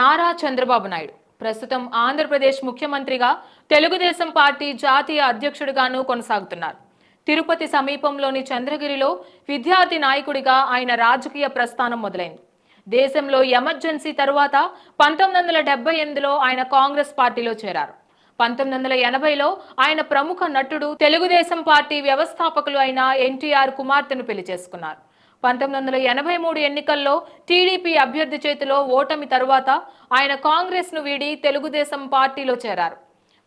నారా చంద్రబాబు నాయుడు. ప్రస్తుతం ఆంధ్రప్రదేశ్ ముఖ్యమంత్రిగా తెలుగుదేశం పార్టీ జాతీయ అధ్యక్షుడిగాను కొనసాగుతున్నారు. తిరుపతి సమీపంలోని చంద్రగిరిలో విద్యార్థి నాయకుడిగా ఆయన రాజకీయ ప్రస్థానం మొదలైంది. దేశంలో ఎమర్జెన్సీ తరువాత పంతొమ్మిది వందల డెబ్బై ఎనిమిదిలో ఆయన కాంగ్రెస్ పార్టీలో చేరారు. పంతొమ్మిది వందల ఎనభైలో ఆయన ప్రముఖ నటుడు తెలుగుదేశం పార్టీ వ్యవస్థాపకులు అయిన ఎన్టీఆర్ కుమార్తెను పెళ్ళి చేసుకున్నారు. పంతొమ్మిది వందల ఎనభై మూడు ఎన్నికల్లో టీడీపీ అభ్యర్థి చేతిలో ఓటమి తరువాత ఆయన కాంగ్రెస్ను వీడి తెలుగుదేశం పార్టీలో చేరారు.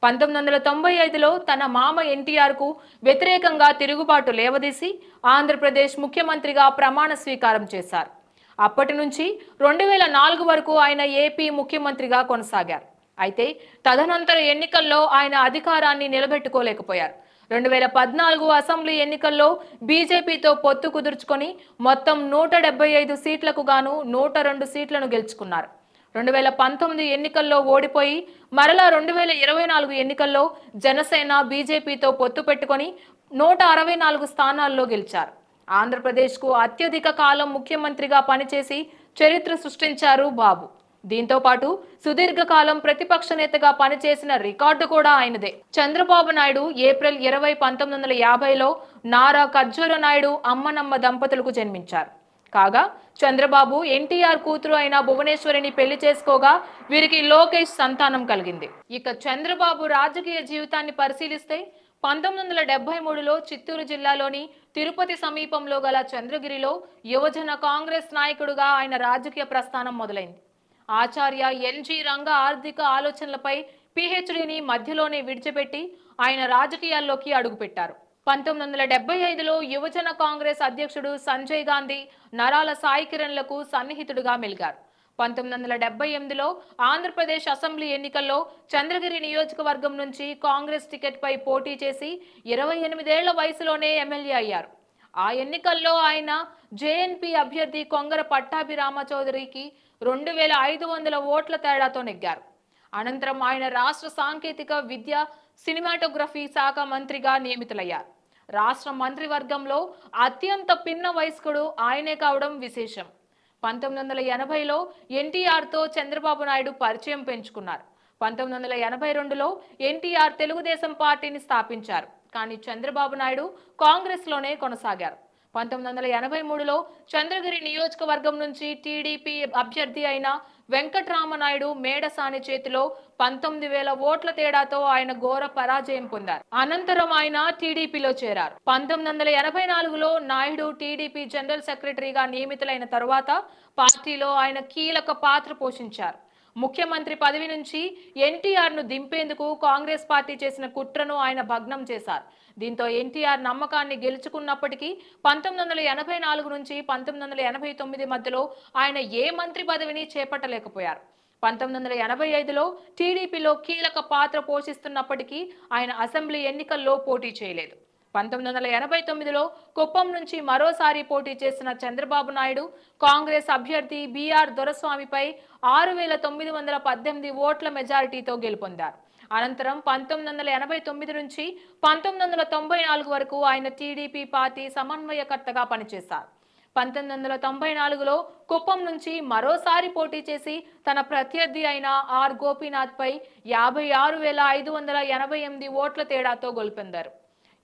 పంతొమ్మిది వందల తొంభై ఐదులో తన మామ ఎన్టీఆర్కు వ్యతిరేకంగా తిరుగుబాటు లేవదీసి ఆంధ్రప్రదేశ్ ముఖ్యమంత్రిగా ప్రమాణ స్వీకారం చేశారు. అప్పటి నుంచి రెండు వేల నాలుగు వరకు ఆయన ఏపీ ముఖ్యమంత్రిగా కొనసాగారు. అయితే తదనంతర ఎన్నికల్లో ఆయన అధికారాన్ని నిలబెట్టుకోలేకపోయారు. రెండు వేల పద్నాలుగు అసెంబ్లీ ఎన్నికల్లో బీజేపీతో పొత్తు కుదుర్చుకొని మొత్తం నూట డెబ్బై ఐదు సీట్లకు గాను నూట రెండు సీట్లను గెలుచుకున్నారు. రెండు వేల పంతొమ్మిది ఎన్నికల్లో ఓడిపోయి మరలా రెండు వేల ఇరవై నాలుగు ఎన్నికల్లో జనసేన బీజేపీతో పొత్తు పెట్టుకొని నూట అరవై నాలుగు స్థానాల్లో గెలిచారు. ఆంధ్రప్రదేశ్కు అత్యధిక కాలం ముఖ్యమంత్రిగా పనిచేసి చరిత్ర సృష్టించారు బాబు. దీంతో పాటు సుదీర్ఘకాలం ప్రతిపక్ష నేతగా పనిచేసిన రికార్డు కూడా ఆయనదే. చంద్రబాబు నాయుడు ఏప్రిల్ ఇరవై పంతొమ్మిది వందల యాభైలో నారా ఖర్జూర నాయుడు అమ్మనమ్మ దంపతులకు జన్మించారు. కాగా చంద్రబాబు ఎన్టీఆర్ కూతురు అయిన భువనేశ్వరిని పెళ్ళి చేసుకోగా వీరికి లోకేష్ సంతానం కలిగింది. ఇక చంద్రబాబు రాజకీయ జీవితాన్ని పరిశీలిస్తే పంతొమ్మిది వందల డెబ్బై మూడులో చిత్తూరు జిల్లాలోని తిరుపతి సమీపంలో గల చంద్రగిరిలో యువజన కాంగ్రెస్ నాయకుడుగా ఆయన రాజకీయ ప్రస్థానం మొదలైంది. ఆచార్య ఎన్జీ రంగ ఆర్థిక ఆలోచనలపై పిహెచ్డిని మధ్యలోనే విడిచిపెట్టి ఆయన రాజకీయాల్లోకి అడుగుపెట్టారు. పంతొమ్మిది వందల డెబ్బై ఐదులో యువజన కాంగ్రెస్ అధ్యక్షుడు సంజయ్ గాంధీ నరాల సాయి కిరణ్లకు సన్నిహితుడుగా మెలిగారు. పంతొమ్మిది వందల డెబ్బై ఎనిమిదిలో ఆంధ్రప్రదేశ్ అసెంబ్లీ ఎన్నికల్లో చంద్రగిరి నియోజకవర్గం నుంచి కాంగ్రెస్ టికెట్పై పోటీ చేసి ఇరవై ఎనిమిదేళ్ళ వయసులోనే ఎమ్మెల్యే అయ్యారు. ఆ ఎన్నికల్లో ఆయన జేఎన్పీ అభ్యర్థి కొంగర పట్టాభి రామచౌదరికి రెండు వేల ఐదు వందల ఓట్ల తేడాతో నెగ్గారు. అనంతరం ఆయన రాష్ట్ర సాంకేతిక విద్య సినిమాటోగ్రఫీ శాఖ మంత్రిగా నియమితులయ్యారు. రాష్ట్ర మంత్రివర్గంలో అత్యంత పిన్న వయస్కుడు ఆయనే కావడం విశేషం. పంతొమ్మిది వందల ఎనభైలో ఎన్టీఆర్తో చంద్రబాబు నాయుడు పరిచయం పెంచుకున్నారు. పంతొమ్మిది వందల ఎనభై రెండులో ఎన్టీఆర్ తెలుగుదేశం పార్టీని స్థాపించారు. కానీ చంద్రబాబు నాయుడు కాంగ్రెస్లోనే కొనసాగారు. పంతొమ్మిది వందల ఎనభై మూడులో చంద్రగిరి నియోజకవర్గం నుంచి టీడీపీ అభ్యర్థి అయిన వెంకట్రామనాయుడు మేడసాని చేతిలో పంతొమ్మిది వేల ఓట్ల తేడాతో ఆయన ఘోర పరాజయం పొందారు. అనంతరం ఆయన టీడీపీలో చేరారు. పంతొమ్మిది వందల ఎనభై నాలుగులో నాయుడు టీడీపీ జనరల్ సెక్రటరీగా నియమితులైన తరువాత పార్టీలో ఆయన కీలక పాత్ర పోషించారు. ముఖ్యమంత్రి పదవి నుంచి ఎన్టీఆర్ను దింపేందుకు కాంగ్రెస్ పార్టీ చేసిన కుట్రను ఆయన భగ్నం చేశారు. దీంతో ఎన్టీఆర్ నమ్మకాన్ని గెలుచుకున్నప్పటికీ పంతొమ్మిది వందల ఎనభై నాలుగు నుంచి పంతొమ్మిది వందల ఎనభై తొమ్మిది మధ్యలో ఆయన ఏ మంత్రి పదవిని చేపట్టలేకపోయారు. పంతొమ్మిది వందల ఎనభై ఐదులో టీడీపీలో కీలక పాత్ర పోషిస్తున్నప్పటికీ ఆయన అసెంబ్లీ ఎన్నికల్లో పోటీ చేయలేదు. పంతొమ్మిది వందల ఎనభై తొమ్మిదిలో కుప్పం నుంచి మరోసారి పోటీ చేసిన చంద్రబాబు నాయుడు కాంగ్రెస్ అభ్యర్థి బీఆర్ దొరస్వామిపై ఆరు వేల తొమ్మిది వందల పద్దెనిమిది ఓట్ల మెజారిటీతో గెలుపొందారు. అనంతరం పంతొమ్మిది వందల ఎనభై తొమ్మిది నుంచి పంతొమ్మిది వందల తొంభై నాలుగు వరకు ఆయన టీడీపీ పార్టీ సమన్వయకర్తగా పనిచేశారు. పంతొమ్మిది వందల తొంభై నాలుగులో కుప్పం నుంచి మరోసారి పోటీ చేసి తన ప్రత్యర్థి అయిన ఆర్ గోపీనాథ్పై యాభై ఆరు వేల ఐదు వందల ఎనభై ఎనిమిది ఓట్ల తేడాతో గెలుపొందారు.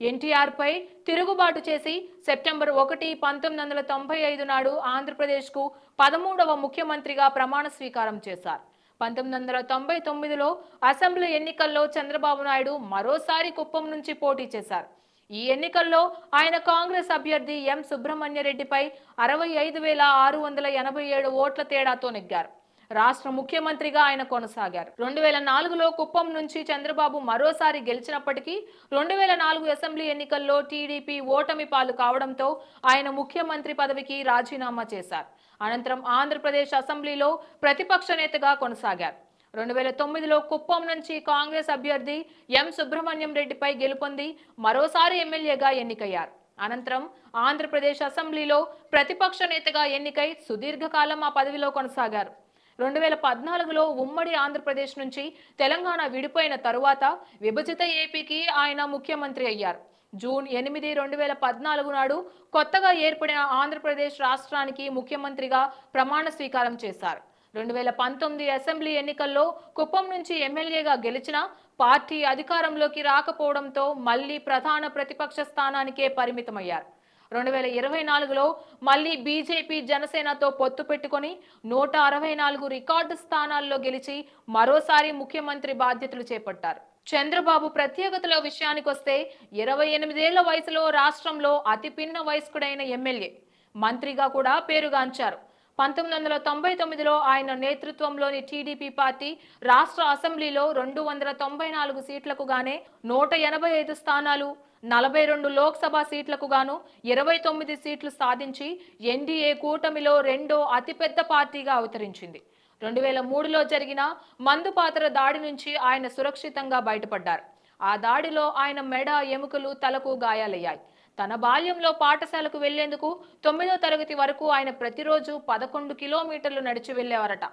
ఎన్టీఆర్పై తిరుగుబాటు చేసి సెప్టెంబర్ ఒకటి పంతొమ్మిది వందల తొంభై ఐదు నాడు ఆంధ్రప్రదేశ్కు పదమూడవ ముఖ్యమంత్రిగా ప్రమాణ స్వీకారం చేశారు. పంతొమ్మిది వందల తొంభై తొమ్మిదిలో అసెంబ్లీ ఎన్నికల్లో చంద్రబాబు నాయుడు మరోసారి కుప్పం నుంచి పోటీ చేశారు. ఈ ఎన్నికల్లో ఆయన కాంగ్రెస్ అభ్యర్థి ఎం సుబ్రహ్మణ్య రెడ్డిపై అరవై ఐదు వేల ఆరు వందల ఎనభై ఏడు ఓట్ల తేడాతో నెగ్గారు. రాష్ట్ర ముఖ్యమంత్రిగా ఆయన కొనసాగారు. రెండు వేల నాలుగులో కుప్పం నుంచి చంద్రబాబు మరోసారి గెలిచినప్పటికీ రెండు వేల నాలుగు అసెంబ్లీ ఎన్నికల్లో టీడీపీ ఓటమి పాలు కావడంతో ఆయన ముఖ్యమంత్రి పదవికి రాజీనామా చేశారు. అనంతరం ఆంధ్రప్రదేశ్ అసెంబ్లీలో ప్రతిపక్ష నేతగా కొనసాగారు. రెండు వేల తొమ్మిదిలో కుప్పం నుంచి కాంగ్రెస్ అభ్యర్థి ఎం. సుబ్రహ్మణ్యం రెడ్డిపై గెలుపొంది మరోసారి ఎమ్మెల్యేగా ఎన్నికయ్యారు. అనంతరం ఆంధ్రప్రదేశ్ అసెంబ్లీలో ప్రతిపక్ష నేతగా ఎన్నికై సుదీర్ఘకాలం ఆ పదవిలో కొనసాగారు. రెండు వేల పద్నాలుగులో ఉమ్మడి ఆంధ్రప్రదేశ్ నుంచి తెలంగాణ విడిపోయిన తరువాత విభజిత ఏపీకి ఆయన ముఖ్యమంత్రి అయ్యారు. జూన్ ఎనిమిది రెండు వేల పద్నాలుగు నాడు కొత్తగా ఏర్పడిన ఆంధ్రప్రదేశ్ రాష్ట్రానికి ముఖ్యమంత్రిగా ప్రమాణ స్వీకారం చేశారు. రెండు వేల పంతొమ్మిది అసెంబ్లీ ఎన్నికల్లో కుప్పం నుంచి ఎమ్మెల్యేగా గెలిచిన పార్టీ అధికారంలోకి రాకపోవడంతో మళ్ళీ ప్రధాన ప్రతిపక్ష స్థానానికే పరిమితమయ్యారు. రెండు వేల ఇరవై నాలుగులో మళ్ళీ బీజేపీ జనసేనతో పొత్తు పెట్టుకొని నూట అరవై నాలుగు రికార్డు స్థానాల్లో గెలిచి మరోసారి ముఖ్యమంత్రి బాధ్యతలు చేపట్టారు. చంద్రబాబు ప్రత్యేకతల విషయానికొస్తే ఇరవై ఎనిమిదేళ్ళ వయసులో రాష్ట్రంలో అతి పిన్న వయస్కుడైన ఎమ్మెల్యే. మంత్రిగా కూడా పేరుగాంచారు. పంతొమ్మిది వందల తొంభై తొమ్మిదిలో ఆయన నేతృత్వంలోని టీడీపీ పార్టీ రాష్ట్ర అసెంబ్లీలో రెండు వందల తొంభై నాలుగు సీట్లకు గానే నూట ఎనభై ఐదు స్థానాలు నలభై రెండు లోక్సభ సీట్లకు గాను ఇరవై తొమ్మిది సీట్లు సాధించి ఎన్డీఏ కూటమిలో రెండో అతిపెద్ద పార్టీగా అవతరించింది. రెండు వేల మూడులో జరిగిన మందుపాత్ర దాడి నుంచి ఆయన సురక్షితంగా బయటపడ్డారు. ఆ దాడిలో ఆయన మెడ ఎముకలు తలకు గాయాలయ్యాయి. తన బాల్యంలో పాఠశాలకు వెళ్ళేందుకు తొమ్మిదో తరగతి వరకు ఆయన ప్రతిరోజు పదకొండు కిలోమీటర్లు నడిచి వెళ్ళేవారట.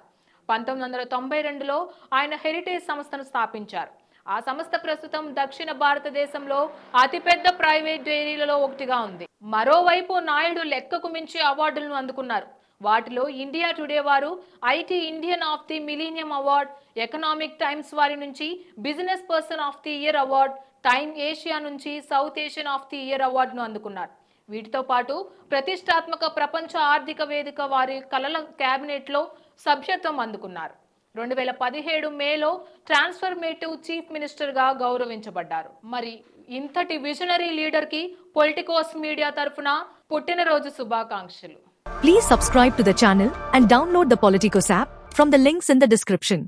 పంతొమ్మిది వందల తొంభై రెండులో ఆయన హెరిటేజ్ సంస్థను స్థాపించారు. ఆ సంస్థ ప్రస్తుతం దక్షిణ భారతదేశంలో అతిపెద్ద ప్రైవేట్ డైరీలలో ఒకటిగా ఉంది. మరోవైపు నాయుడు లెక్కకు మించి అవార్డులను అందుకున్నారు. వాటిలో ఇండియా టుడే వారు IT Indian of the millennium award Economic Times వారి నుంచి business person of the year award Time Asia నుంచి South Asian of the year అవార్డును అందుకున్నారు. వీటితో పాటు ప్రతిష్టాత్మక ప్రపంచ ఆర్థిక వేదిక వారి కలల క్యాబినెట్లో సభ్యత్వం అందుకున్నారు. రెండు వేల పదిహేడు మేలో ట్రాన్స్ఫర్మేటివ్ చీఫ్ మినిస్టర్గా గౌరవించబడ్డారు. మరి ఇంతటి విజనరీ లీడర్కి పొలిటికోస్ మీడియా తరఫున పుట్టినరోజు శుభాకాంక్షలు. Please subscribe to the channel and download the Politicos app from the links in the description